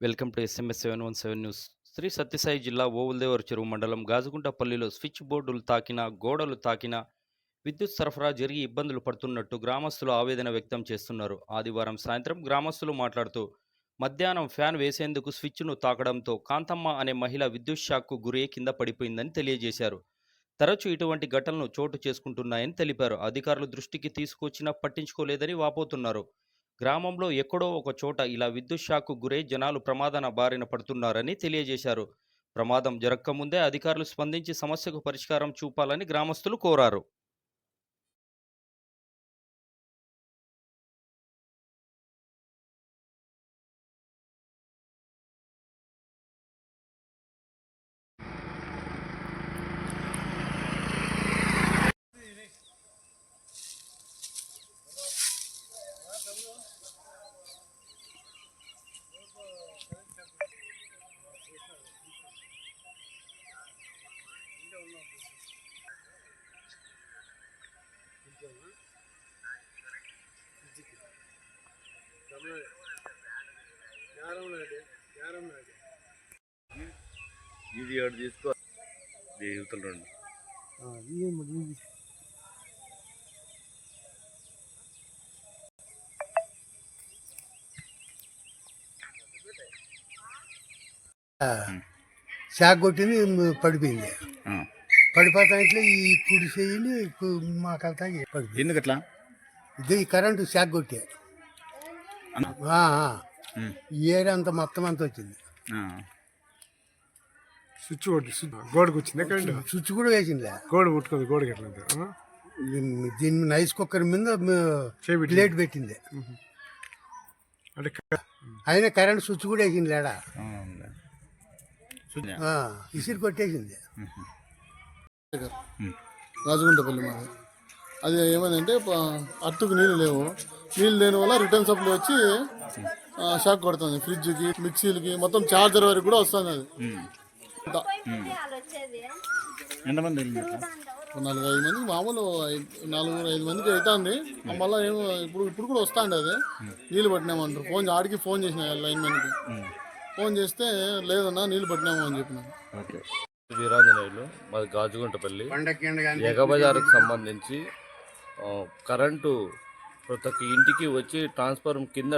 Welcome to SMS seven one seven news. Shri Sathya Sai జిల్లా ఓవుల్దేవర్ చెరువు మండలం గాజుగుంటపల్లిలో switch బోర్డులు తాకిన గోడలు తాకిన విద్యుత్ సరఫరా జరిగి ఇబ్బందులు పడుతున్నట్టు గ్రామస్తులు ఆవేదన వ్యక్తం చేస్తున్నారు. ఆదివారం సాయంత్రం గ్రామస్తులు మాట్లాడుతూ మధ్యాహ్నం ఫ్యాన్ వేసేందుకు స్విచ్ను తాకడంతో కాంతమ్మ అనే మహిళ విద్యుత్ షాక్కు గురై కింద పడిపోయిందని తెలియజేశారు. తరచూ ఇటువంటి ఘటనలు చోటు చేసుకుంటున్నాయని తెలిపారు. అధికారులు దృష్టికి తీసుకొచ్చినా పట్టించుకోలేదని వాపోతున్నారు. గ్రామంలో ఎక్కడో ఒక చోట ఇలా విద్యుత్ షాక్కు గురై జనాలు ప్రమాదాన బారిన పడుతున్నారని తెలియజేశారు. ప్రమాదం జరగకముందే అధికారులు స్పందించి సమస్యకు పరిష్కారం చూపాలని గ్రామస్తులు కోరారు. ఇది ఏడు తీసుకో యువతలు రెండు షాక్ కొట్టింది పడిపోయింది ఆ. పడిపోతా ఇట్లా ఈ కుడి చెయ్యిని మా కలతా పడిపోయింది ఎందుకు అట్లా ఇది కరెంటు షాక్ కొట్టే అన్న. ఆ, ఆ. ఉమ్. ఈ ఏరియా అంతా మొత్తం అంతా వచ్చింది. ఆ. స్విచ్ కొట్టి గోడకు వచ్చింది కరెంట్? స్విచ్ కూడా వేసిందిలే. గోడ ముట్టుకుంది గోడకి ఎట్లా దీన్ని- దీని నైస్ కుక్కర్ మీద ప్లేట్ పెట్టింది. అంటే అయినా కరెంట్ స్విచ్ కూడా వేసింది లేడా ఇసిరి కొట్టేసింది. రాజగుంటపల్లి మాది. అది ఏమైందంటే అట్టుకు నీళ్ళు లేవు. నీళ్ళు లేని వల్ల రిటర్న్ సప్లై వచ్చి షాక్ కొడుతుంది. ఫ్రిడ్జ్కి మిక్సీలకి మొత్తం చార్జర్ వరకు కూడా వస్తుంది అది. ఎంతమంది నాలుగు ఐదు మందికి మామూలు నాలుగు ఐదు మందికి అవుతుంది మళ్ళీ ఏమో ఇప్పుడు ఇప్పుడు కూడా వస్తాండి అది. నీళ్ళు పట్టినామంటారు. ఫోన్ ఆడికి ఫోన్ చేసిన లైన్ మ్యాన్కి ఫోన్ చేస్తే లేదన్నా నీళ్ళు పట్టినాము అని చెప్పినాను ఓకే. వీరాంజనేయులు మాది గాజుగుంటపల్లి. ఎగబజారుకు సంబంధించి కరెంటు ప్రతి ఇంటికి వచ్చి ట్రాన్స్ఫార్మర్ కింద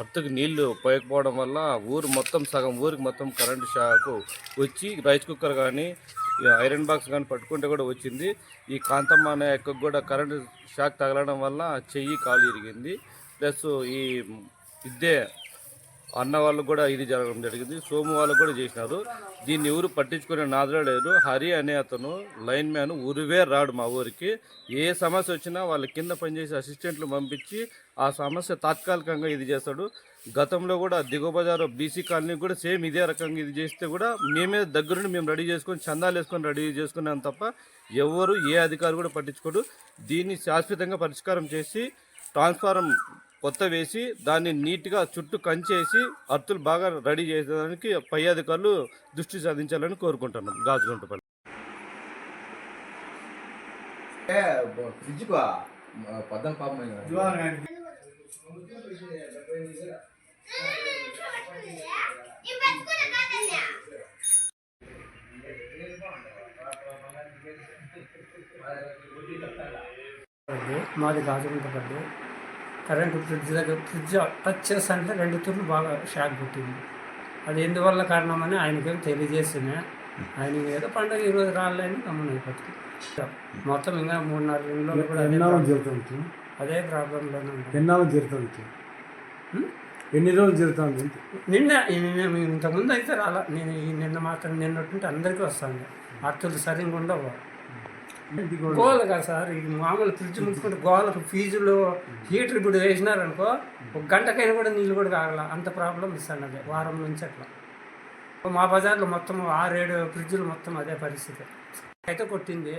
అర్థకు నీళ్ళు పోయకపోవడం వల్ల ఊరు మొత్తం సగం ఊరికి మొత్తం కరెంటు షాక్ వచ్చి రైస్ కుక్కర్ కానీ ఐరన్ బాక్స్ కానీ పట్టుకుంటే కూడా వచ్చింది. ఈ కాంతమ్మ అనే యొక్క కూడా కరెంటు షాక్ తగలడం వల్ల చెయ్యి కాలు ఇరిగింది. ప్లస్ ఈ ఇద్దే అన్న వాళ్ళకు కూడా ఇది జరగడం జరిగింది. సోము వాళ్ళకు కూడా చేసినారు. దీన్ని ఎవరు పట్టించుకునే నాదులే లేరు హరి అనే అతను లైన్ మ్యాన్ ఊరివే రాడు మా ఊరికి. ఏ సమస్య వచ్చినా వాళ్ళ కింద పనిచేసే అసిస్టెంట్లు పంపించి ఆ సమస్య తాత్కాలికంగా ఇది చేస్తాడు. గతంలో కూడా దిగువబజారు బీసీ కాలనీ కూడా సేమ్ ఇదే రకంగా ఇది చేస్తే కూడా మేమే దగ్గరుండి మేము రెడీ చేసుకొని చందాలు వేసుకొని రెడీ చేసుకున్నాం తప్ప ఎవరు ఏ అధికారి కూడా పట్టించుకోడు. దీన్ని శాశ్వతంగా పరిష్కారం చేసి ట్రాన్స్ఫారం కొత్త వేసి దాన్ని నీట్గా చుట్టూ కంచేసి అర్తులు బాగా రెడీ చేసేదానికి పై అధికారులు దృష్టి సాధించాలని కోరుకుంటున్నాం. గాజుగుంటపల్లి. మాది గాజుగుంటపల్లి కరెంటు ఫ్రిడ్జ్ దగ్గర ఫ్రిడ్జ్ టచ్ చేస్తుంటే రెండు తుర్లు బాగా షాక్ పుట్టింది అది ఎందువల్ల కారణమని ఆయనకేం తెలియజేసినా ఆయన ఏదో పండుగ ఈరోజు రాలేని గమనం అయిపోతుంది. మొత్తం ఇంకా మూడున్నర ఇంట్లో కూడా ఎన్నాళ్ళు. జరుగుతుంది? అదే ప్రాబ్లంలోనే ఎన్నాళ్ళు జరుగుతుంది? ఎన్ని రోజులు జరుగుతుంది? నిన్న ఇంతకుముందు అయితే రాలా. నేను ఈ నిన్న మాత్రం నిన్నట్టుంటే అందరికీ వస్తాను. అత్తులు సరిగ్గా ఉండవు గోల కదా సార్ ఇది మామూలు ఫ్రిడ్జ్ ముట్టుకుంటే గోలకు ఫీజులు హీటర్ ఇప్పుడు వేసినారనుకో ఒక గంటకైనా కూడా నీళ్ళు కూడా కాగల అంత ప్రాబ్లం ఇస్తాను అదే వారం నుంచి అట్లా. మా బజార్లో మొత్తం ఆరేడు ఫ్రిడ్జ్లు మొత్తం అదే పరిస్థితి. అయితే కొట్టింది.